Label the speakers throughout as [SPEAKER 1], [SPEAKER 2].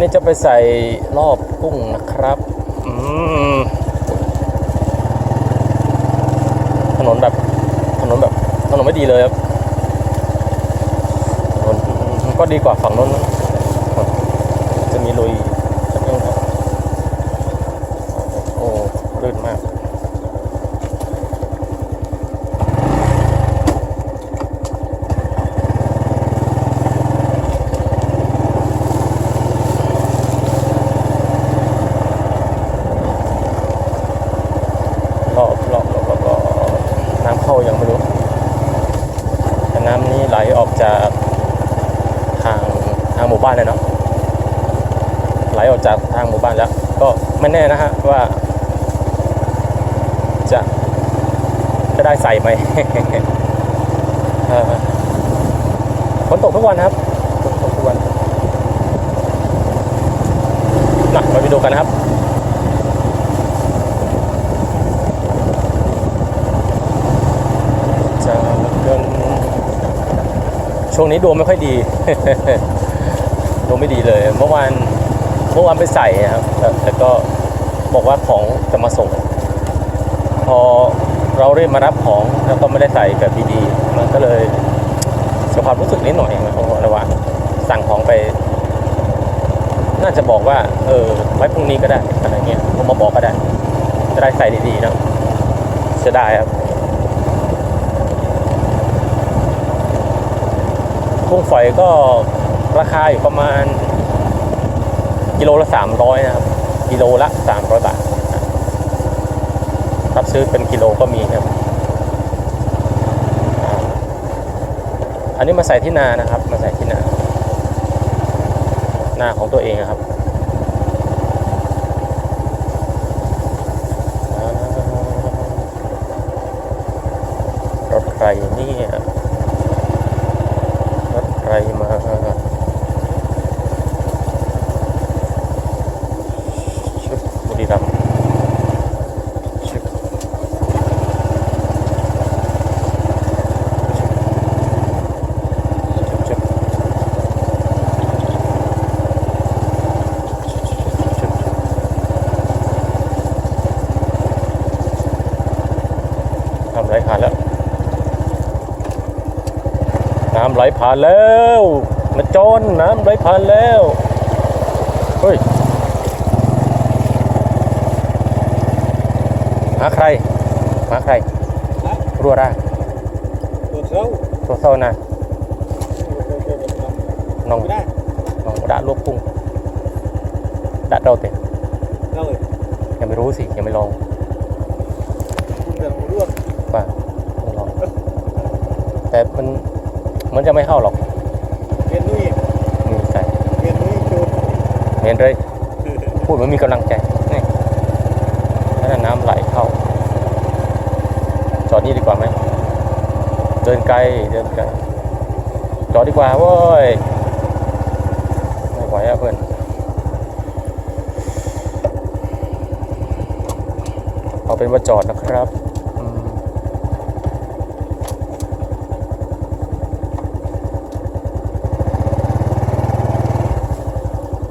[SPEAKER 1] วันนี้จะไปใส่รอบกุ้งนะครับอืมถนนแบบถนนแบบถนนไม่ดีเลยครับถนนก็ดีกว่าฝั่งโน้นนะจะมีลุยสักนิดครับ โอ้ลื่นมาก รอบรอบรอบรอบรอบน้ำเข้ายังไม่รู้ แต่น้ำนี้ไหลออกจากทางทางหมู่บ้านเลยเนาะ ไหลออกจากทางหมู่บ้านแล้ว ก็ไม่แน่นะฮะว่า จะจะได้ใส่ไหมฝนตกทุกวันนะครับฝนตกทุกวันนะมาไปดูกันนะครับจะเดินช่วงนี้ดวงไม่ค่อยดีดวงไม่ดีเลย เมื่อวานเมื่อวานไปใส่นะครับแต่ก็บอกว่าของจะมาส่ง อเราเรียกมารับของแล้วก็ไม่ได้ใส่แบบดีๆมันก็เลยเสียความรู้สึกนิดหน่อยนะครับระหว่างสั่งของไป น่าจะบอกว่า เออไว้พรุ่งนี้ก็ได้อะไรเงี้ยผมมาบอกก็ได้ จะได้ใส่ดีๆนะเสียดายครับกุ้งฝอยก็ราคาอยู่ประมาณกิโลละ300นะครับ กิโลละ300บาท รับ ซื้อเป็นกิโลก็มีครับ อันนี้มาใส่ที่นานะครับ มาใส่ที่นา นาของตัวเองครับอ่ารถใครเนี่ย รถใครมาชุดบุรีรัมย์ชุดชุดชุดชุดทำไรขาดแล้ว น้ำ ไหลผ่านแล้วมาจนน้ำไหลผ่านแล้วเฮ้ยหาใครหาใครรัวร่า
[SPEAKER 2] ตัวเท้า
[SPEAKER 1] ตัวเศร้านะน้อง
[SPEAKER 2] ไม่ได้
[SPEAKER 1] น้องดาลวกกุ้งดาเราเตะ
[SPEAKER 2] เราเลย
[SPEAKER 1] ยังไม่รู้สิยังไม่ลอง
[SPEAKER 2] คุณแบบรวด
[SPEAKER 1] ว่าต้องลองแต่มัน มันจะไม่เข้าหรอก
[SPEAKER 2] เรียนนุ้ย
[SPEAKER 1] มีใจ
[SPEAKER 2] เรียนนุ้ยโจร
[SPEAKER 1] เห็นเลย พูดเหมือนมีกำลังใจ นี่นั่นนะน้ำไหลเข้า จอดนี่ดีกว่าไหม เดินไกล เดินไกล จอดดีกว่าเว้ย ไม่ไหวอะเพื่อนเอาเป็นว่าจอดนะครับอืม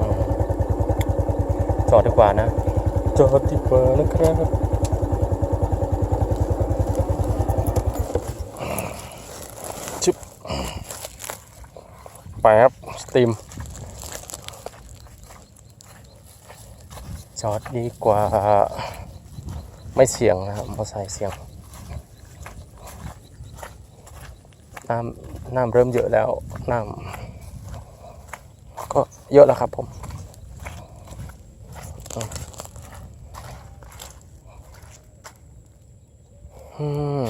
[SPEAKER 1] อืมจอดดีกว่านะ จอดดีกว่านะครับชิบไปครับ สตรีมจอดดีกว่าไม่เสียงนะครับมอไซค์เสียงน้ำน้ำเริ่มเยอะแล้วน้ำก็เยอะแล้วครับผมอืม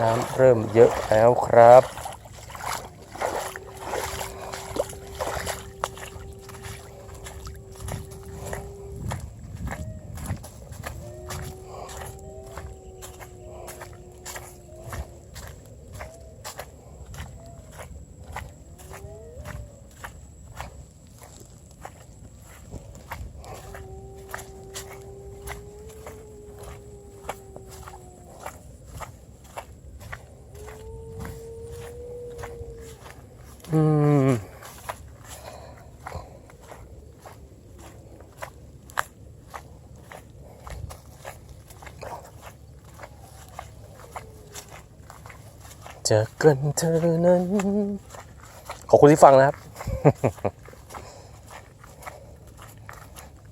[SPEAKER 1] น้ำ เยอะแล้วครับ อ กันเธอนั้น ขอบคุณที่ฟังนะครับ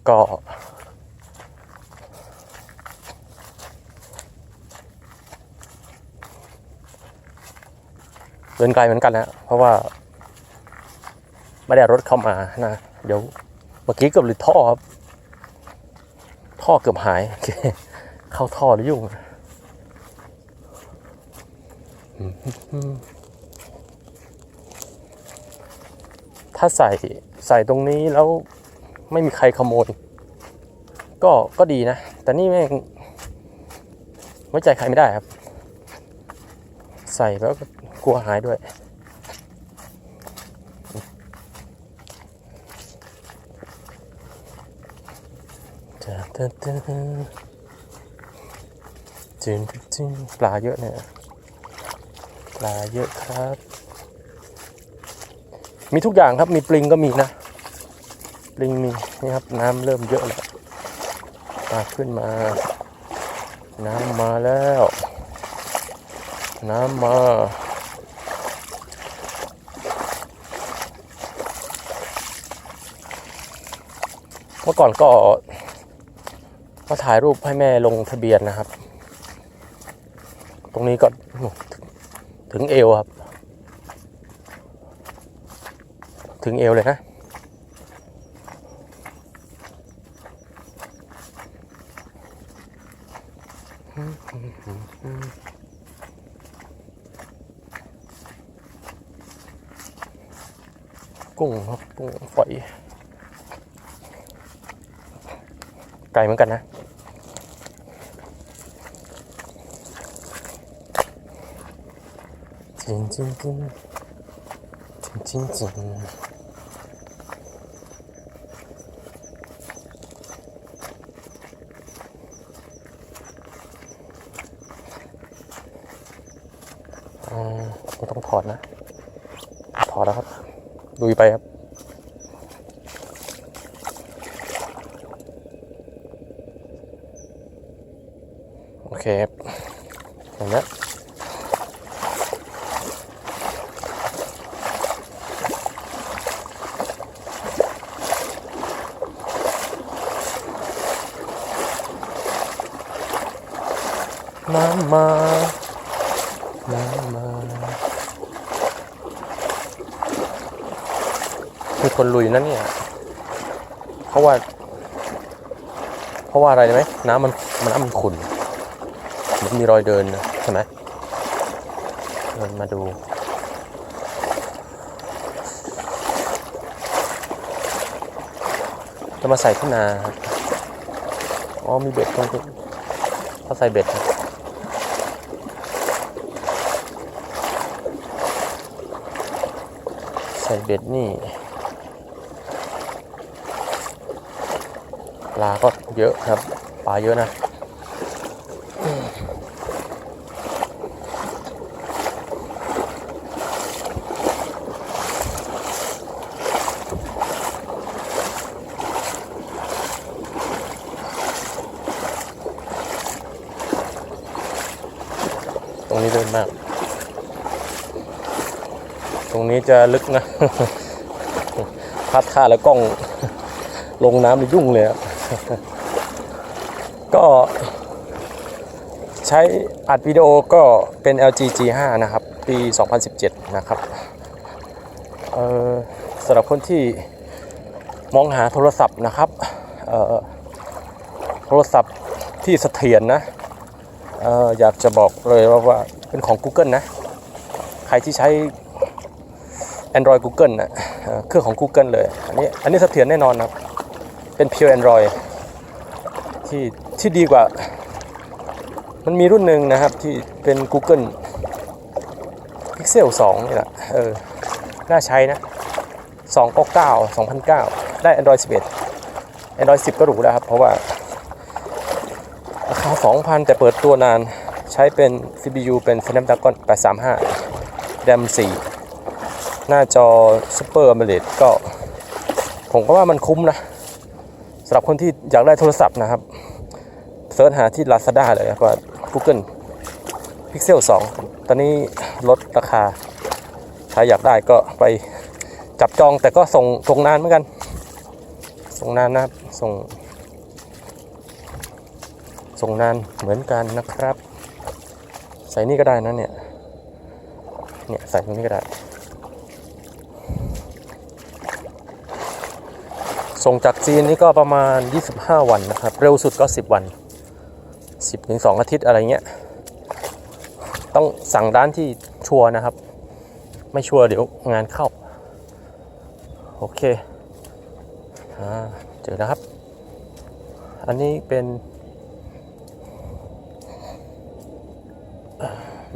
[SPEAKER 1] ก็ เดินไกลเหมือนกันนะ เพราะว่า ไม่ได้รถเข้ามานะ เดี๋ยวเมื่อกี้เกือบหลุดท่อครับ ท่อเกือบหาย เข้าท่อแล้วยุ่ง ถ้าใส่ใส่ตรงนี้แล้วไม่มีใครขโมย ก็ก็ดีนะ แต่นี่แม่งไว้ใจใครไม่ได้ครับ ใส่แล้วก็กลัวหายด้วยจะเต้นเต้นจินจินปลาเยอะเนี่ย ปลาเยอะครับ มีทุกอย่างครับมีปลิงก็มีนะปลิงมีนี่ครับน้ำเริ่มเยอะแล้วปลาขึ้นมา น้ำมาแล้ว น้ำมาเมื่อก่อนก็มาถ่ายรูปให้แม่ลงทะเบียนนะครับ ตรงนี้ก็ ถึงเอวครับ ถึงเอวเลยนะกุ้งครับกุ้งฝอยไก่เหมือนกันนะ จริงจริงจริงจริงจริงจริงอ๋อต้องถอดนะ ถอดแล้วครับดูไปครับโอเคครับอย่างนี้ น้ำมาน้ำมามีคนลุยนั่นเนี่ยเพราะว่า เพราะว่าอะไรไหมน้ำมันมันน้ำมันขุ่นมันมีรอยเดินนะใช่ไหมเดินมาดูจะมาใส่ที่นาครับ อ๋อ มีเบ็ดตรงนี้เขาใส่เบ็ดครับ ส่เบ็ดนี่ ปลาก็เยอะครับ ปลาเยอะนะตรงนี้เดินมาก ตรงนี้จะลึกนะ พัดท่าแล้วกล้องลงน้ำนี่ยุ่งเลยก็ใช้อัดวิดีโอก็เป็น LG G5 นะครับ ปี 2017 นะครับเออสำหรับคนที่มองหาโทรศัพท์นะครับเออโทรศัพท์ที่เสถียรนะเอออยากจะบอกเลยว่าว่าเป็นของ Google นะ ใครที่ใช้ Android Google นะเอ่อเครื่องของ Google เลย อันนี้อันนี้เสถียรแน่นอนนะครับเป็น pure Android ที่ที่ดีกว่า มันมีรุ่นหนึ่งนะครับที่เป็น Google Pixel 2 นี่แหละเออ น่าใช้นะ299 2009 ได้ Android 11 Android 10 ก็หรูแล้วครับ เพราะว่าราคา 2,000 แต่เปิดตัวนานใช้เป็น CPU เป็น Snapdragon 835 RAM 4 หน้าจอ Super AMOLED ก็ ผมก็ว่ามันคุ้มนะสำหรับคนที่อยากได้โทรศัพท์นะครับเสิร์ชหาที่ Lazada เลยครับว่า Google Pixel 2 ตอนนี้ลดราคา ถ้าอยากได้ก็ไปจับจองแต่ก็ส่งส่งนานเหมือนกัน ส่งนานนะครับ ส่ง ส่งนานเหมือนกันนะครับ ใส่นี่ก็ได้นะเนี่ย เนี่ย ใส่ตรงนี้ก็ได้ ส่งจากจีนนี่ก็ประมาณ 25 วันนะครับ เร็วสุดก็ 10 วัน 10ถึง2อาทิตย์อะไรเงี้ย ต้องสั่งร้านที่ชัวร์นะครับ ไม่ชัวร์เดี๋ยวงานเข้า โอเคอเจอแล้วครับ อันนี้เป็น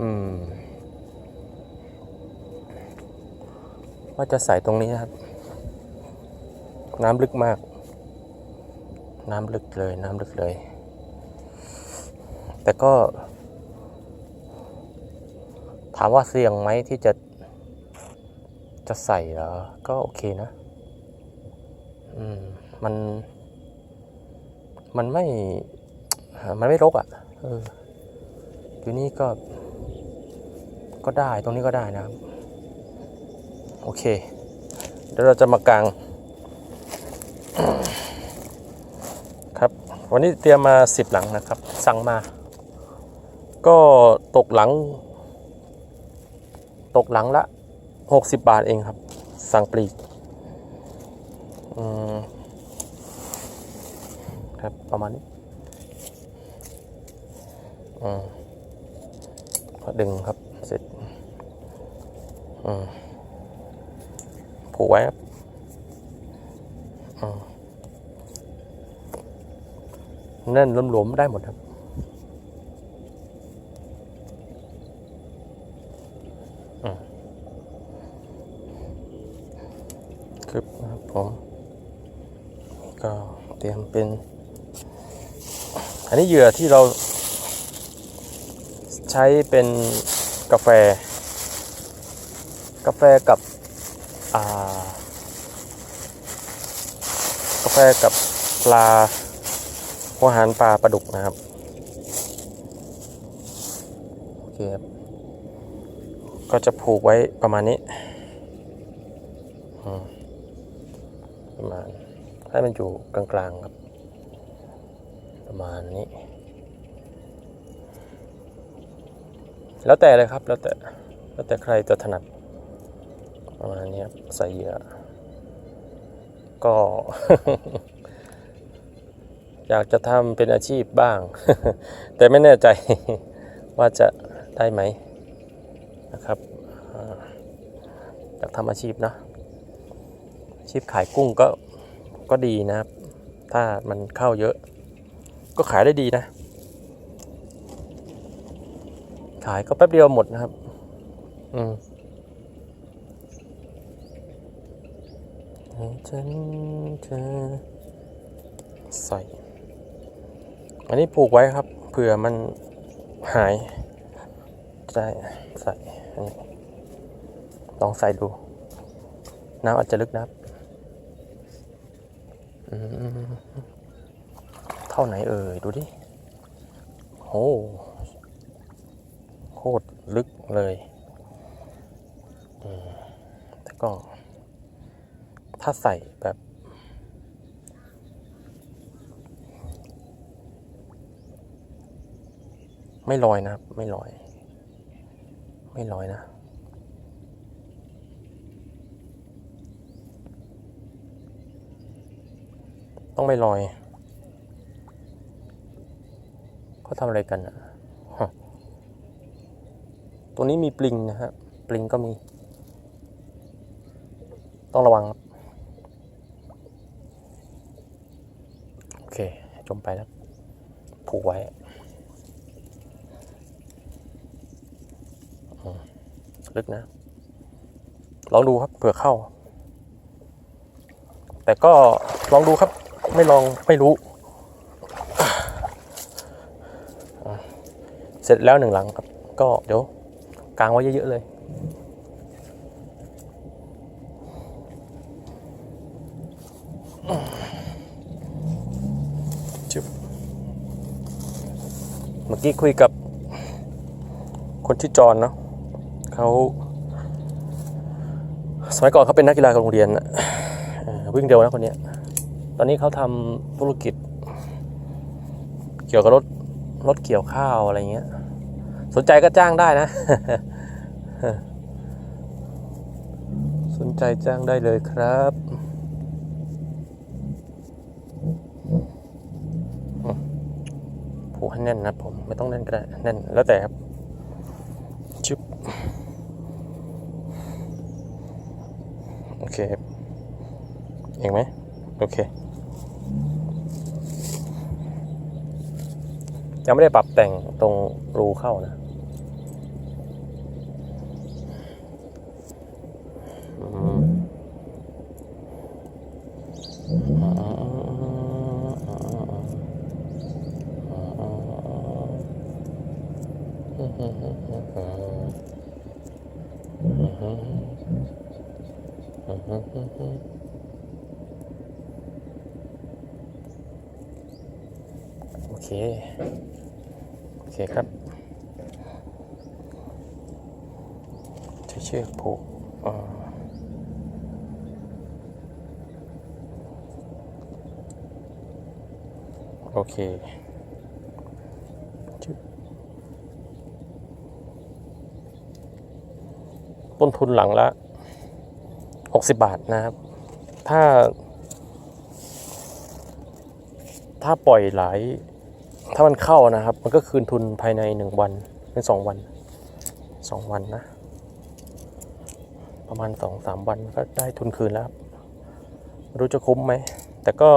[SPEAKER 1] อืมว่าจะใส่ตรงนี้นะครับ น้ำลึกมาก น้ำลึกเลย น้ำลึกเลย แต่ก็ ถามว่าเสี่ยงไหมที่จะ จะใส่เหรอ ก็โอเคนะ อืม มัน มันไม่ มันไม่รกอะ่ะ เอออยู่นี่ก็ ก็ได้ ตรงนี้ก็ได้นะครับ โอเค เดี๋ยวเราจะมากาง ครับ วันนี้เตรียมมา 10 หลังนะครับ สั่งมา ก็ตกหลัง ตกหลังละ 60 บาทเองครับ สั่งปลีกครับประมาณนี้อืมก็ดึงครับ เสร็จอืมผูกไว้ครับ แน่นหลวมๆได้หมดครับครับนะครับผม ก็เตรียมเป็น อันนี้เหยื่อที่เราใช้เป็นกาแฟ กาแฟกับ อ่า แฟกับปลาหัวหารปลาปลาดุกนะครับ โอเคครับ ก็จะผูกไว้ประมาณนี้ ประมาณ ให้มันอยู่กลางๆครับ ประมาณนี้ แล้วแต่เลยครับ แล้วแต่ แล้วแต่ใครจะถนัด ประมาณนี้ครับใส่เหยื่อ ก็ อยากจะทำเป็นอาชีพบ้าง แต่ไม่แน่ใจว่าจะได้ไหมนะครับอ่าอยากทำอาชีพนะอาชีพขายกุ้งก็ก็ดีนะครับ ถ้ามันเข้าเยอะ ก็ขายได้ดีนะ ขายก็แป๊บเดียวหมดนะครับ อืมให้ ฉันเธอใส่ อันนี้ปลูกไว้ครับ เผื่อมันหายได้ใส่ลองใส่ดู น้ำอาจจะลึกนะครับเท่าไหนเอ่ย ดูดิโอ้โคตรลึกเลยแต่ก็ ถ้าใส่แบบ ไม่ลอยนะครับ ไม่ลอย ไม่ลอยนะต้องไม่ลอยเขาทำอะไรกันอะฮะตัวนี้มีปลิงนะฮะ ปลิงก็มี ต้องระวังครับ โอเค จ มไปแล้ว ผูกไว้ลึกนะ ลองดูครับเผื่อเข้า แต่ก็ลองดูครับ ไม่ลองไม่รู้ เสร็จแล้วหนึ่งหลังครับ ก็เดี๋ยวกางไว้เยอะๆเลย จึบเมื่อ กี้คุยกับคนที่อจอนเนาะเขาสมัยก่อนเขาเป็นนักกีฬาของโรงเรียนน่ะวิ่งเร็วนะคนเนี้ยตอนนี้เขาทำธุรกิจ เกี่ยวกับรถรถเกี่ยวข้าวอะไรเงี้ย สนใจก็จ้างได้นะ สนใจจ้างได้เลยครับอืม ผูกให้แน่นนะผมไม่ต้องแน่นก็ได้แน่นแล้วแต่ครับชึบโอเคครับเองไหมโอเคยังไม่ได้ปรับแต่งตรงรูเข้านะอืมโอ เค โอเคครับใช้เชือกผูกโอเคต้นทุนหลังละ 60 บาทนะครับ ถ้า ถ้าปล่อยหลาย ถ้ามันเข้านะครับ มันก็คืนทุนภายในหนึ่งวันเป็นสองวันสองวันนะ ประมาณสองสามวันก็ได้ทุนคืนแล้วรรู้จะคุ้มไหม แต่ก็